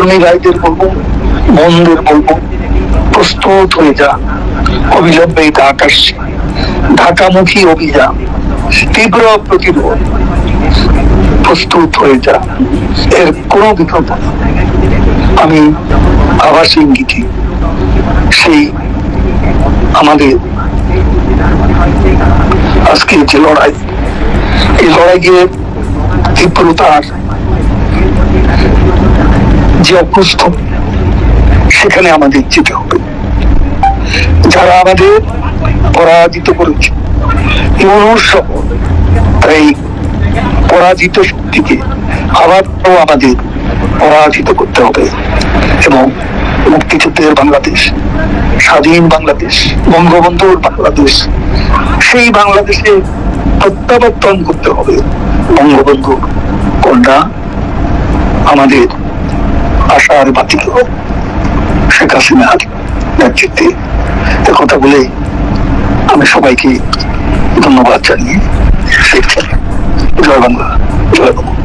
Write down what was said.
কর্মী ভাইদের বলব বোনদের বলব, প্রস্তুত হয়ে যা। অবিলম্বে আসছে। ঢাকামুখী অভিযান, তীব্র প্রতিরোধ। প্রস্তুত হয়ে যা। এর কোনো বিকল্প আমি আবার ইঙ্গিতে সেই আমাদের আজকে যে লড়াই, এই লড়াই লড়াইয়ের তীব্রতার যে অভ্যস্ত, সেখানে আমাদের যেতে হবে। যারা আমাদের পরাজিত করেছে, ইউনুস সহ, তাই পরাজিত শক্তিকে আবারও আমাদের পরাজিত করতে হবে। এবং মুক্তিযুদ্ধের বাংলাদেশ, স্বাধীন বাংলাদেশ, বঙ্গবন্ধুর বাংলাদেশ, সেই বাংলাদেশে প্রত্যাবর্তন করতে হবে। বঙ্গবন্ধু কন্যা আমাদের আশার বাতিল শেখ হাসিনার নেতৃত্বে এ কথা বলে আমি সবাইকে ধন্যবাদ জানিয়ে জয় বাংলা জয় বাংলা।